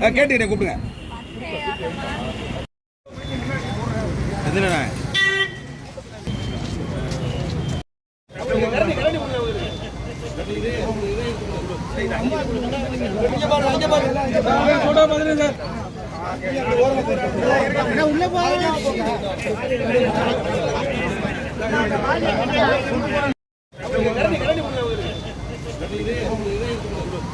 கேட்டுக்கிட்டே கூப்பிடுங்க. என்னண்ணா உள்ள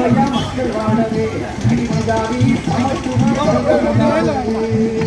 సమయ మంగళవాడవే హరి మదావి సమస్తు మంగళవాడవే